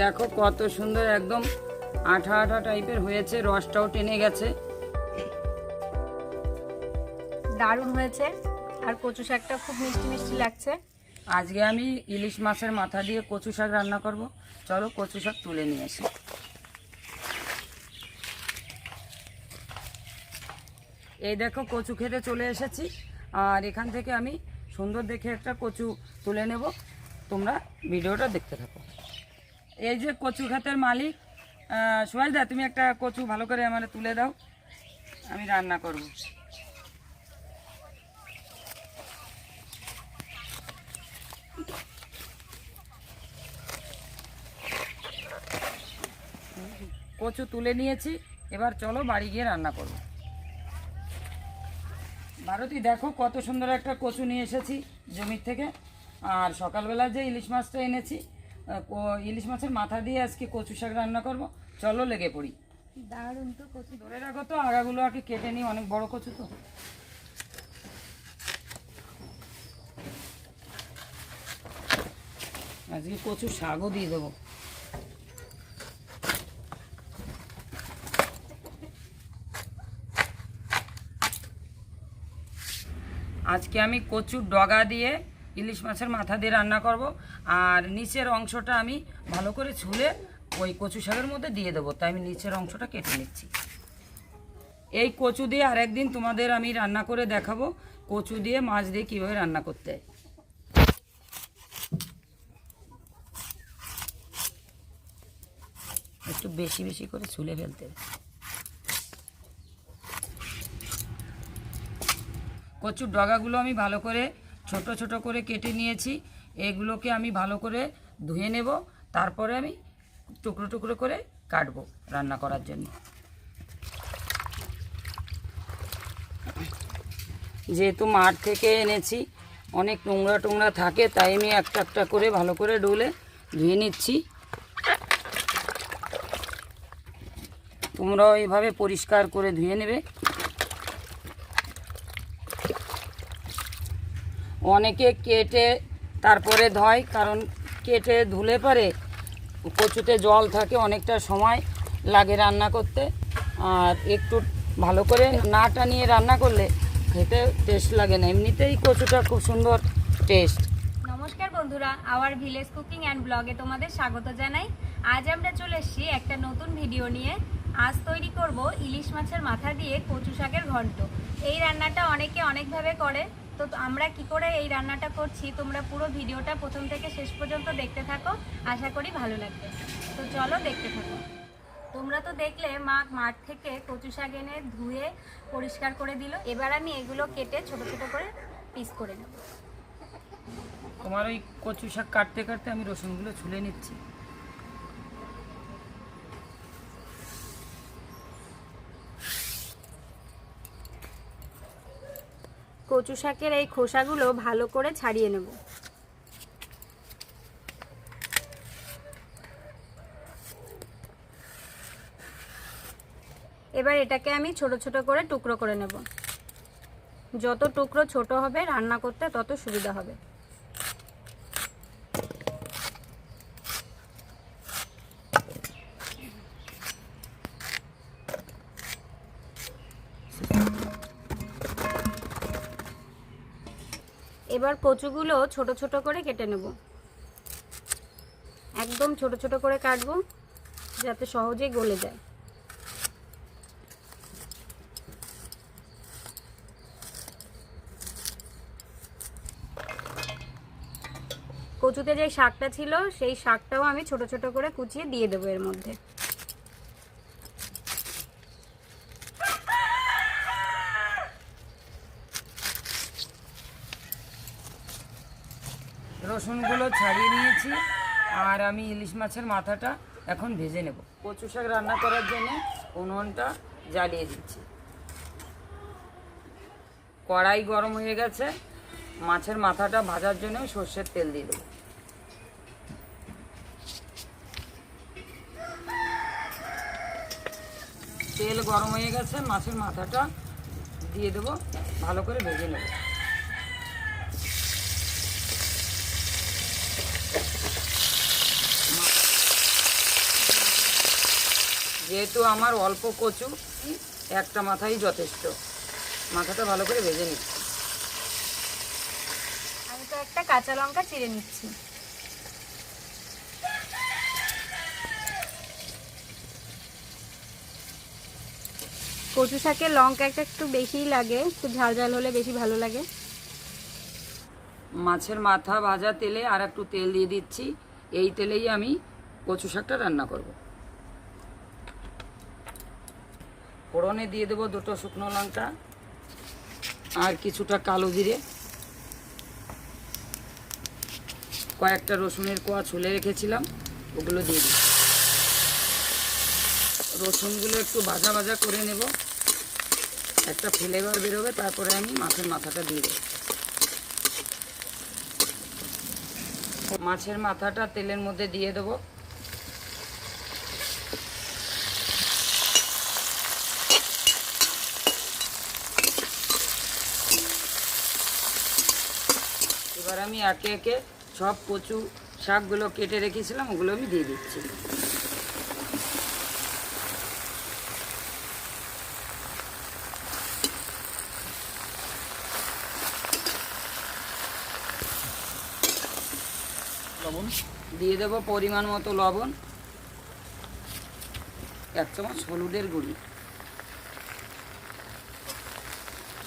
দেখো কত সুন্দর একদম আঠা আঠা টাইপের হয়েছে রসটাও টেনে গেছে। দারুণ হয়েছে আর কচু শাকটা খুব মিষ্টি মিষ্টি লাগছে। আজকে আমি ইলিশ মাছের মাথা দিয়ে কচু শাক রান্না করব। চলো কচু শাক তুলে নিয়ে আসি। এই দেখো কচু খেতে চলে এসেছি আর এখান থেকে আমি সুন্দর দেখে একটা কচু তুলে নেব। তোমরা ভিডিওটা দেখতে থাকো। এই যে কচু খাতের মালিক সুভাষদা তুমি একটা কচু ভালো করে আমার তুলে দাও, আমি রান্না করব। কচু তুলে নিয়েছি, এবার চলো বাড়ি গিয়ে রান্না করব। ভারতী দেখো কত সুন্দর একটা কচু নিয়ে এসেছি জমির থেকে। আর সকালবেলা যে ইলিশ মাছটা এনেছি ইলিশ মাছের মাথা দিয়ে আজকে কচু শাক রান্না করব। চলো লেগে পড়ি। দারুণ তো কচু। ধরে রাখো তো আগাগুলো আগে কেটে নিই অনেক বড় কচু তো। আজকে কচু শাকও দিয়ে দেবো। আজকে আমি কচুর ডগা দিয়ে ইলিশ মাছের মাথা দিয়ে রান্না করব। আর নিচের অংশটা আমি ভালো করে ছুলে ওই কচু শাকের মধ্যে দিয়ে দেবো। তাই আমি নিচের অংশটা কেটে নিচ্ছি। এই কচু দিয়ে আরেকদিন তোমাদের আমি রান্না করে দেখাবো কচু দিয়ে মাছ দিয়ে কীভাবে রান্না করতে। হয় একটু বেশি বেশি করে ছুলে ফেলতে। কচুর ডগাগুলো আমি ভালো করে ছোট ছোট করে কেটে নিয়েছি। এগুলোকে আমি ভালো করে ধুয়ে নেব, তারপরে আমি টুকরো টুকরো করে কাটবো রান্না করার জন্য। যেহেতু মাঠ থেকে এনেছি, অনেক নোংরা টোংরা থাকে, তাই আমি একটা একটা করে ভালো করে ডুলে ধুয়ে নিচ্ছি। তোমরাও এইভাবে পরিষ্কার করে ধুয়ে নেবে। অনেকে কেটে তারপরে ধয়, কারণ কেটে ধুলে পরে কচুতে জল থাকে অনেকটা সময় লাগে রান্না করতে। আর একটু ভালো করে না টানিয়ে রান্না করলে খেতে টেস্ট লাগে না। এমনিতেই কচুটা খুব সুন্দর টেস্ট নমস্কার বন্ধুরা, আওয়ার ভিলেজ কুকিং অ্যান্ড ব্লগে তোমাদের স্বাগত জানাই। আজ আমরা চলে এসেছি একটা নতুন ভিডিও নিয়ে। আজ তৈরি করব ইলিশ মাছের মাথা দিয়ে কচু শাকের ঘন্ট। এই রান্নাটা অনেকে অনেকভাবে করে। তো আমরা কি করে এই রান্নাটা করছি, তোমরা পুরো ভিডিওটা প্রথম থেকে শেষ পর্যন্ত দেখতে থাকো, আশা করি ভালো লাগবে। তো চলো দেখতে থাকো। তোমরা তো দেখলে, মা মাঠ থেকে কচু শাক এনে ধুয়ে পরিষ্কার করে দিল। এবার আমি এগুলো কেটে ছোট ছোট করে পিস করে নেব। তোমার ওই কচু শাক কাটতে কাটতে আমি রসুনগুলো ছুলে নিচ্ছি। কচু শাকের এই খোসাগুলো ভালো করে ছাড়িয়ে নেব। এবার এটাকে আমি ছোট ছোট করে টুকরো করে নেব। যত টুকরো ছোট হবে, রান্না করতে তত সুবিধা হবে। এবার কচুগুলো ছোট ছোট করে কেটে নেব। একদম ছোট ছোট করে কাটবো, যাতে সহজেই গলে যায়। কচুতে যে শাকটা ছিল, সেই শাকটাও আমি ছোট ছোট করে কুচিয়ে দিয়ে দেবো এর মধ্যে। রসুনগুলো ছাড়িয়ে নিয়েছি আর আমি ইলিশ মাছের মাথাটা এখন ভেজে নেব। কচু শাক রান্না করার জন্য উনুনটা জ্বালিয়ে দিচ্ছি। কড়াই গরম হয়ে গেছে, মাছের মাথাটা ভাজার জন্য সর্ষের তেল দিয়ে দেবো। তেল গরম হয়ে গেছে, মাছের মাথাটা দিয়ে দেবো, ভালো করে ভেজে নেব। যেহেতু আমার অল্প কচু একটা মাথাই যথেষ্ট। মাথাটা ভালো করে ভেজে নিচ্ছি। আমি তো একটা কাঁচা লঙ্কা চিড়ে নিচ্ছি। কচু শাকের লঙ্কা একটা একটু বেশিই লাগে একটু ঝাল ঝাল হলে বেশি ভালো লাগে। মাছের মাথা ভাজা তেলে আর একটু তেল দিয়ে দিচ্ছি। এই তেলেই আমি কচু শাকটা রান্না করব। ফোড়নে দিয়ে দেবো দুটো শুকনো লঙ্কা আর কিছুটা কালো জিরে। কয়েকটা রসুনের কোয়া ছুলে রেখেছিলাম, ওগুলো দিয়ে দিই। রসুনগুলো একটু ভাজা ভাজা করে নেব। একটা ফ্লেভার বেরোবে, তারপরে আমি মাছের মাথাটা দিয়ে দেবো। মাছের মাথাটা তেলের মধ্যে দিয়ে দেবো এবার আমি একে একে সব কচু শাকগুলো কেটে রেখেছিলাম ওগুলো আমি দিয়ে দিচ্ছি। লবণ? দিয়ে দেবো পরিমাণ মতো লবণ। এক চামচ হলুদের গুঁড়ি।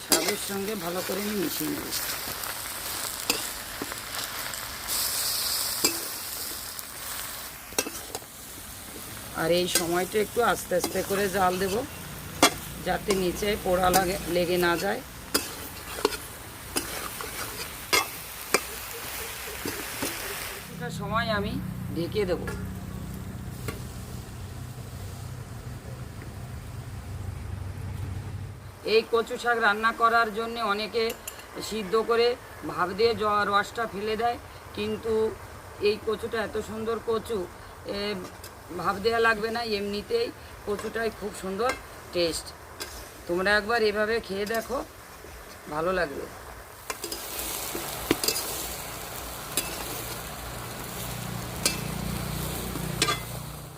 শাকের সঙ্গে ভালো করে আমি মিশিয়ে নেব। আর এই সময়টা একটু আস্তে আস্তে করে জাল দেব, যাতে নিচে পোড়া লাগে, লেগে না যায়। সময় আমি ঢেকে দেব। এই কচু শাক রান্না করার জন্য অনেকে সিদ্ধ করে ভাব দিয়ে জ- রসটা ফেলে দেয়, কিন্তু এই কচুটা এত সুন্দর কচু ভাব দেওয়া লাগবে না, এমনিতেই কচুটাই খুব সুন্দর টেস্ট তোমরা একবার এভাবে খেয়ে দেখো, ভালো লাগবে।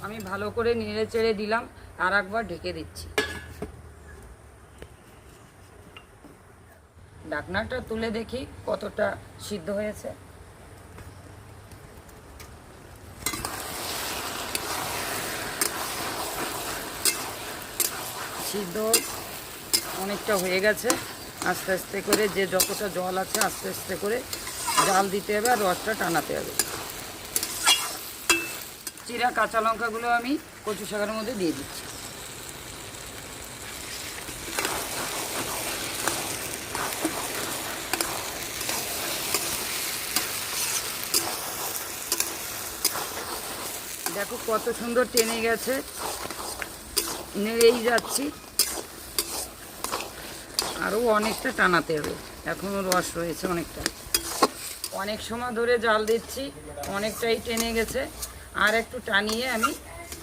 আমি ভালো করে নেড়ে চেড়ে দিলাম, আর একবার ঢেকে দিচ্ছি। ডাকনাটা তুলে দেখি কতটা সিদ্ধ হয়েছে। সিদ্ধ অনেকটা হয়ে গেছে। আস্তে আস্তে করে যে যতটা জল আছে আস্তে আস্তে করে জাল দিতে হবে আর রসটা টানাতে হবে। চিরা কাঁচা লঙ্কাগুলো আমি কচু শাকের মধ্যে দিয়ে দিচ্ছি। দেখো কত সুন্দর টেনে গেছে। নেড়েই যাচ্ছি। আরও অনেকটা টানাতে হবে। এখনও রস রয়েছে অনেকটা। অনেক সময় ধরে জাল দিচ্ছি, অনেকটাই টেনে গেছে। আর একটু টানিয়ে আমি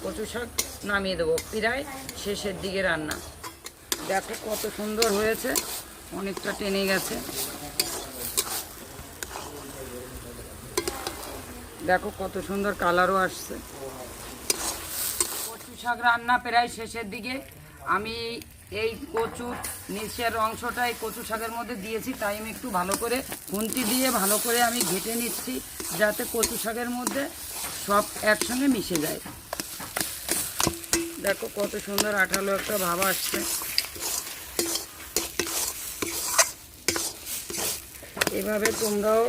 কচু শাক নামিয়ে দেবো। প্রায় শেষের দিকে রান্না। দেখো কত সুন্দর হয়েছে। অনেকটা টেনে গেছে। দেখো কত সুন্দর কালারও আসছে। শাক রান্না প্রায় শেষের দিকে। আমি এই কচু নিচের অংশটা, এই কচু শাকের মধ্যে দিয়েছি, তাই আমি একটু ভালো করে খুন্তি দিয়ে ভালো করে আমি ঘেটে নিচ্ছি, যাতে কচু শাকের মধ্যে সব একসঙ্গে মিশে যায়। দেখো কত সুন্দর আঠালো একটা ভাব আসছে। এভাবে তোমরাও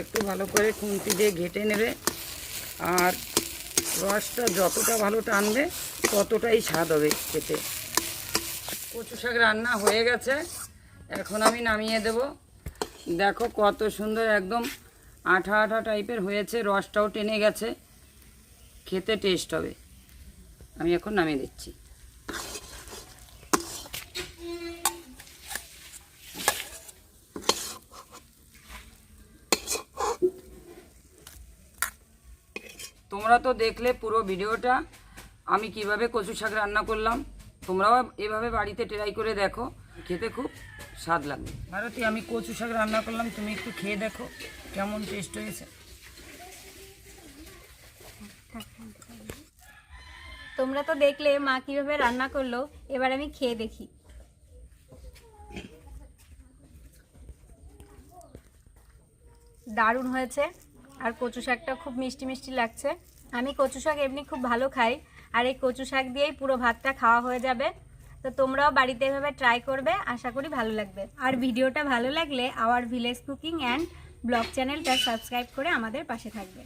একটু ভালো করে খুন্তি দিয়ে ঘেটে নেবে, আর রসটা যতটা ভালো টানবে ততটাই স্বাদ হবে খেতে। কচু শাক রান্না হয়ে গেছে, এখন আমি নামিয়ে দেব। দেখো কত সুন্দর একদম আঠা আঠা টাইপের হয়েছে, রসটাও টেনে গেছে, খেতে টেস্ট হবে। আমি এখন নামিয়ে দিচ্ছি। তোমরা তো দেখলে পুরো ভিডিওটা আমি কীভাবে কচু শাক রান্না করলাম, তোমরাও এভাবে বাড়িতে ট্রাই করে দেখো। খেতে খুব স্বাদ লাগবে। ভারতী, আমি কচু শাক রান্না করলাম, তুমি একটু খেয়ে দেখো কেমন টেস্ট হয়েছে। তোমরা তো দেখলে, মা কীভাবে রান্না করল, এবার আমি খেয়ে দেখি। দারুণ হয়েছে, আর কচু শাকটা খুব মিষ্টি মিষ্টি লাগছে। আমি কচু শাক এমনি খুব ভালো খাই আর এই কচু শাক দিয়েই পুরো ভাতটা খাওয়া হয়ে যাবে। তো তোমরাও বাড়িতে এভাবে ট্রাই করবে, আশা করি ভালো লাগবে। আর ভিডিওটা ভালো লাগলে our village cooking and blog চ্যানেলটা সাবস্ক্রাইব করে আমাদের পাশে থাকবে।